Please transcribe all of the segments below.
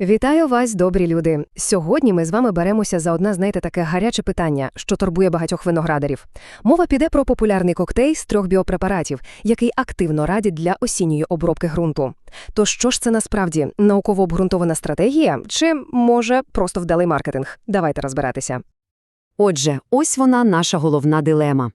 Вітаю вас, добрі люди. Сьогодні ми з вами беремося за одне, знаєте, таке гаряче питання, що турбує багатьох виноградарів. Мова піде про популярний коктейль з трьох біопрепаратів, який активно радять для осінньої обробки ґрунту. То що ж це насправді науково обґрунтована стратегія, чи може просто вдалий маркетинг? Давайте розбиратися. Отже, ось вона наша головна дилема.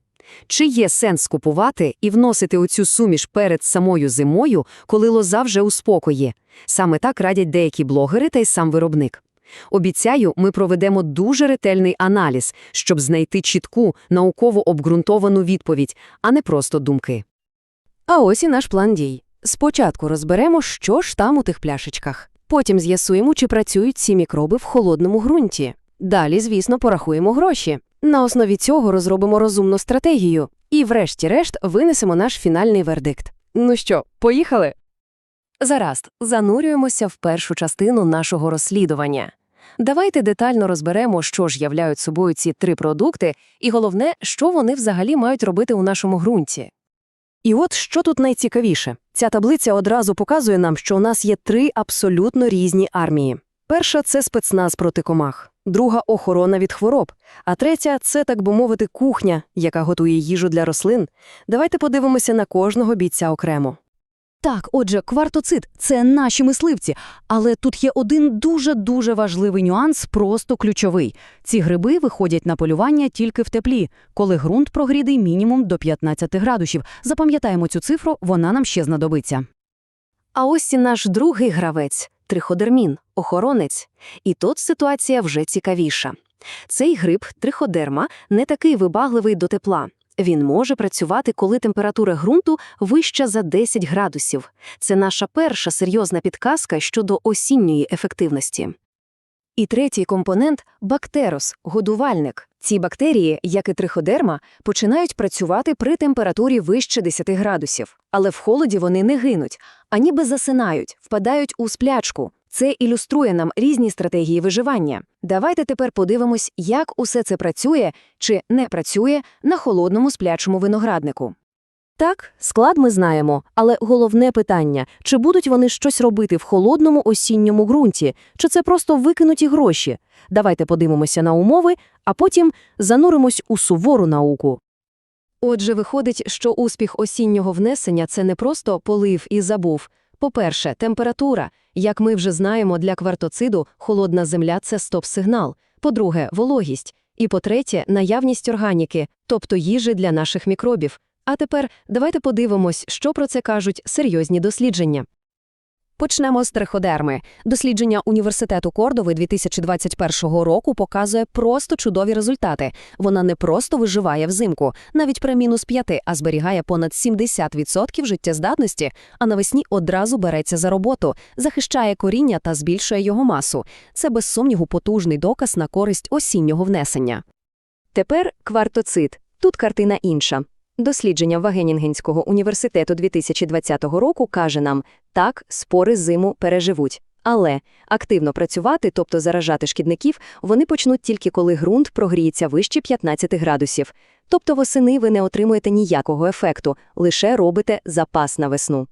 Чи є сенс купувати і вносити оцю суміш перед самою зимою, коли лоза вже у спокої? Саме так радять деякі блогери та й сам виробник. Обіцяю, ми проведемо дуже ретельний аналіз, щоб знайти чітку, науково обґрунтовану відповідь, а не просто думки. А ось і наш план дій. Спочатку розберемо, що ж там у тих пляшечках. Потім з'ясуємо, чи працюють ці мікроби в холодному ґрунті. Далі, звісно, порахуємо гроші. На основі цього розробимо розумну стратегію. І, врешті-решт, винесемо наш фінальний вердикт. Ну що, поїхали? Заразд, занурюємося в першу частину нашого розслідування. Давайте детально розберемо, що ж являють собою ці три продукти, і головне, що вони взагалі мають робити у нашому ґрунті. І от що тут найцікавіше. Ця таблиця одразу показує нам, що у нас є три абсолютно різні армії. Перша – це спецназ проти комах, друга – охорона від хвороб, а третя – це, так би мовити, кухня, яка готує їжу для рослин. Давайте подивимося на кожного бійця окремо. Так, отже, квартоцит – це наші мисливці, але тут є один дуже-дуже важливий нюанс, просто ключовий. Ці гриби виходять на полювання тільки в теплі, коли ґрунт прогрітий мінімум до 15 градусів. Запам'ятаємо цю цифру, вона нам ще знадобиться. А ось і наш другий гравець – триходермін, охоронець. І тут ситуація вже цікавіша. Цей гриб, триходерма, не такий вибагливий до тепла. Він може працювати, коли температура ґрунту вища за 10 градусів. Це наша перша серйозна підказка щодо осінньої ефективності. І третій компонент – бактерос, годувальник. Ці бактерії, як і триходерма, починають працювати при температурі вище 10 градусів. Але в холоді вони не гинуть, а ніби засинають, впадають у сплячку. Це ілюструє нам різні стратегії виживання. Давайте тепер подивимось, як усе це працює чи не працює на холодному сплячому винограднику. Так, склад ми знаємо, але головне питання – чи будуть вони щось робити в холодному осінньому ґрунті, чи це просто викинуті гроші? Давайте подивимося на умови, а потім зануримось у сувору науку. Отже, виходить, що успіх осіннього внесення – це не просто полив і забув. По-перше, температура. Як ми вже знаємо, для квартоциду холодна земля – це стоп-сигнал. По-друге, вологість. І по-третє, наявність органіки, тобто їжі для наших мікробів. А тепер давайте подивимось, що про це кажуть серйозні дослідження. Почнемо з триходерми. Дослідження Університету Кордови 2021 року показує просто чудові результати. Вона не просто виживає взимку, навіть при мінус 5, а зберігає понад 70% життєздатності, а навесні одразу береться за роботу, захищає коріння та збільшує його масу. Це, без сумніву, потужний доказ на користь осіннього внесення. Тепер квартоцит. Тут картина інша. Дослідження Вагенінгенського університету 2020 року каже нам, так, спори зиму переживуть. Але активно працювати, тобто заражати шкідників, вони почнуть тільки коли ґрунт прогріється вище 15 градусів. Тобто восени ви не отримуєте ніякого ефекту, лише робите запас на весну.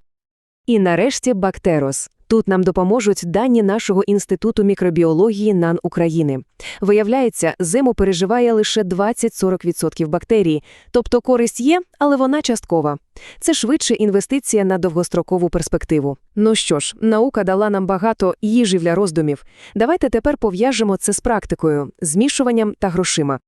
І нарешті бактерос. Тут нам допоможуть дані нашого Інституту мікробіології НАН України. Виявляється, зиму переживає лише 20-40% бактерій, тобто користь є, але вона часткова. Це швидше інвестиція на довгострокову перспективу. Ну що ж, наука дала нам багато їжі для роздумів. Давайте тепер пов'яжемо це з практикою, змішуванням та грошима.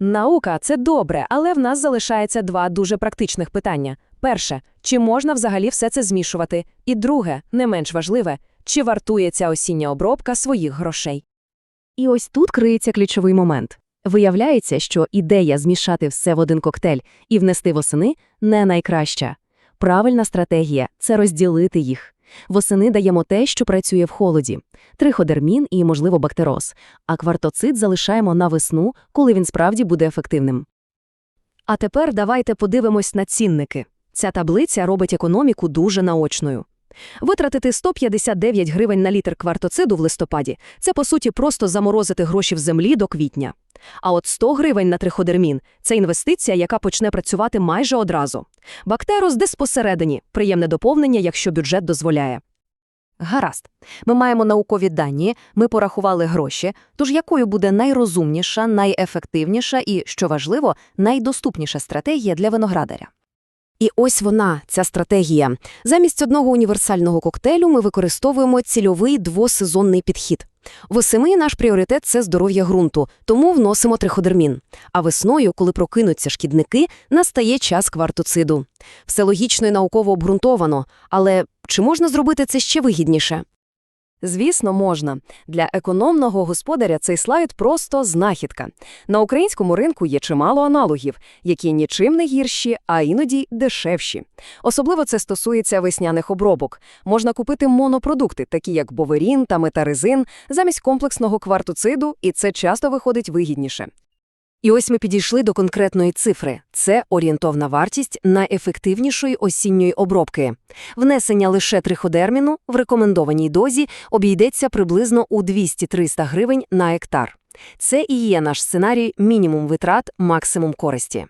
Наука це добре, але в нас залишається два дуже практичних питання. Перше, чи можна взагалі все це змішувати? І друге, не менш важливе, чи вартує ця осіння обробка своїх грошей? І ось тут криється ключовий момент. Виявляється, що ідея змішати все в один коктейль і внести восени не найкраща. Правильна стратегія – це розділити їх. Восени даємо те, що працює в холоді – триходермін і, можливо, бактероз, а квартоцит залишаємо на весну, коли він справді буде ефективним. А тепер давайте подивимось на цінники. Ця таблиця робить економіку дуже наочною. Витратити 159 гривень на літр квартоциду в листопаді – це, по суті, просто заморозити гроші в землі до квітня. А от 100 гривень на триходермін – це інвестиція, яка почне працювати майже одразу. Бактерос десь посередині, приємне доповнення, якщо бюджет дозволяє. Гаразд. Ми маємо наукові дані, ми порахували гроші, тож якою буде найрозумніша, найефективніша і, що важливо, найдоступніша стратегія для виноградаря? І ось вона, ця стратегія. Замість одного універсального коктейлю ми використовуємо цільовий двосезонний підхід. Восени наш пріоритет – це здоров'я ґрунту, тому вносимо триходермін. А весною, коли прокинуться шкідники, настає час квартоциду. Все логічно і науково обґрунтовано, але чи можна зробити це ще вигідніше? Звісно, можна. Для економного господаря цей слайд просто знахідка. На українському ринку є чимало аналогів, які нічим не гірші, а іноді дешевші. Особливо це стосується весняних обробок. Можна купити монопродукти, такі як боверін та метаризин, замість комплексного квартуциду, і це часто виходить вигідніше. І ось ми підійшли до конкретної цифри. Це орієнтовна вартість найефективнішої осінньої обробки. Внесення лише триходерміну в рекомендованій дозі обійдеться приблизно у 200-300 гривень на гектар. Це і є наш сценарій мінімум витрат, максимум користі.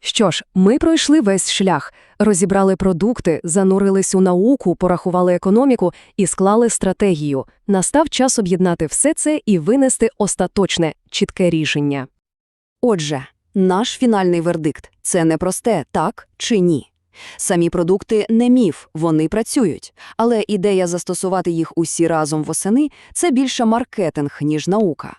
Що ж, ми пройшли весь шлях, розібрали продукти, занурились у науку, порахували економіку і склали стратегію. Настав час об'єднати все це і винести остаточне, чітке рішення. Отже, наш фінальний вердикт – це не просте «так» чи «ні». Самі продукти – не міф, вони працюють. Але ідея застосувати їх усі разом восени – це більше маркетинг, ніж наука.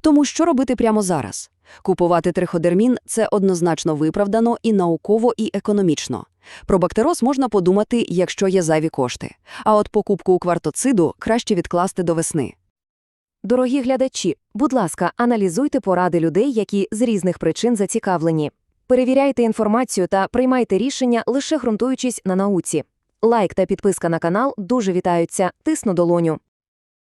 Тому що робити прямо зараз? Купувати триходермін – це однозначно виправдано і науково, і економічно. Про бактероз можна подумати, якщо є зайві кошти. А от покупку квартоциду краще відкласти до весни. Дорогі глядачі, будь ласка, аналізуйте поради людей, які з різних причин зацікавлені. Перевіряйте інформацію та приймайте рішення, лише ґрунтуючись на науці. Лайк та підписка на канал дуже вітаються, тисну долоню.